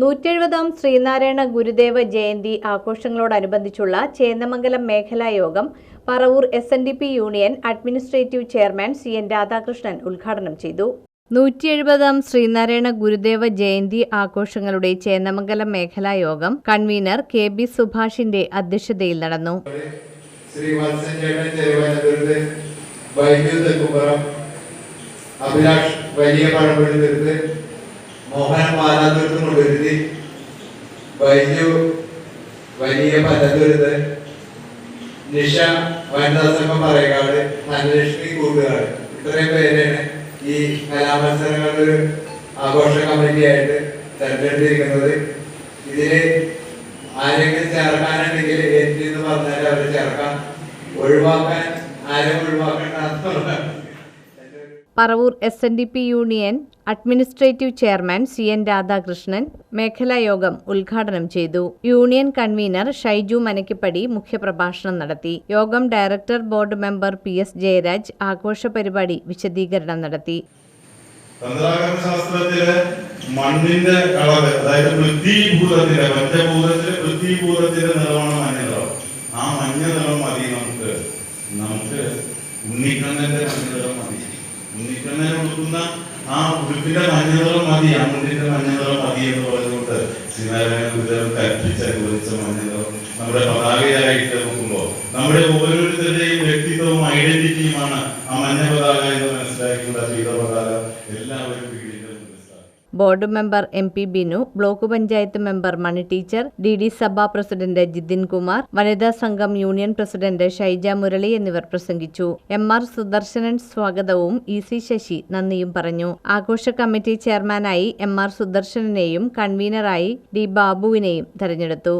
നൂറ്റെഴുപതാം ശ്രീനാരായണ ഗുരുദേവ ജയന്തി ആഘോഷങ്ങളോടനുബന്ധിച്ചുള്ള ചേന്നമംഗലം മേഖലാ യോഗം Paravur S N D P union administrative chairman C N Radhakrishnan ഉദ്ഘാടനം ചെയ്തു. നൂറ്റി എഴുപതാം ശ്രീനാരായണ ഗുരുദേവ ജയന്തി ആഘോഷങ്ങളുടെ ചേന്നമംഗലം മേഖലാ യോഗം കൺവീനർ കെ ബി സുഭാഷിന്റെ അധ്യക്ഷതയിൽ നടന്നു. അഭിലാഷ് വലിയ പഴമ്പള്ളി തീർത്ത് മോഹൻ കൊണ്ടുവരുത്തി ബൈജു വലിയ പലതുരുത്ത് നിഷ വനിതാ സംഘം ധനലക്ഷ്മി കൂട്ടുകാട്. ഇത്രയും പേരാണ് ഈ കലാമത്സരങ്ങളുടെ ഒരു ആഘോഷ കമ്മിറ്റിയായിട്ട് തെരഞ്ഞെടുത്തിരിക്കുന്നത്. ഇതിൽ ആരെങ്കിലും ചേർക്കാനുണ്ടെങ്കിൽ എനിക്ക് എന്ന് പറഞ്ഞാൽ അവരെ ചേർക്കാം. ഒഴിവാക്കാൻ ആരും ഒഴിവാക്കണ്ട Paravur S N D P union administrative chairman C N Radhakrishnan മേഖലാ യോഗം ഉദ്ഘാടനം ചെയ്തു. യൂണിയൻ കൺവീനർ ഷൈജു മനക്കിപ്പടി മുഖ്യപ്രഭാഷണം നടത്തി. യോഗം director board member P S Jayaraj ആഘോഷ പരിപാടി വിശദീകരണം നടത്തി. മണ്ണിന്റെ കളറ് അതായത് പൃഥ്വിഭൂതത്തിന്റെ പഞ്ചഭൂതത്തിലെ പൃഥ്വിഭൂതത്തിന്റെ നിറമാണ് മഞ്ഞനിറം ആ മഞ്ഞ നിറം മതി നമുക്ക്. നമുക്ക് ഉണ്ണിക്കണ്ണന്റെ മഞ്ഞ നിറം മതി. ഉണ്ണിക്കണ്ണൻ ഉടുക്കുന്ന ആ ഉടുപ്പിന്റെ മഞ്ഞനിറം മതി ആ മുണ്ടിന്റെ മഞ്ഞനിറം മതി എന്ന് പറഞ്ഞുകൊണ്ട് ശ്രീനാരായണ ഗുരുദേവൻ കൽപ്പിച്ച് അനുവദിച്ച മഞ്ഞ നിറം നമ്മുടെ പതാകയായിട്ട് നോക്കുമ്പോൾ നമ്മുടെ ഓരോരുത്തരുടെയും വ്യക്തിത്വവും ഐഡന്റിറ്റിയുമാണ് ആ മഞ്ഞ പതാക എന്ന് മനസ്സിലാക്കിയുള്ള ചെയ്ത board member M P Binu block panchayat member Mani teacher D D സഭാ പ്രസിഡന്റ് ജിതിൻ കുമാർ വനിതാ സംഘം യൂണിയൻ പ്രസിഡന്റ് ഷൈജ മുരളി എന്നിവർ പ്രസംഗിച്ചു. എം ആർ സുദർശനൻ സ്വാഗതവും ഇ സി ശശി നന്ദിയും പറഞ്ഞു. ആഘോഷ കമ്മിറ്റി ചെയർമാനായി എം ആർ സുദർശനനെയും കൺവീനറായി ഡി ബാബുവിനെയും തെരഞ്ഞെടുത്തു.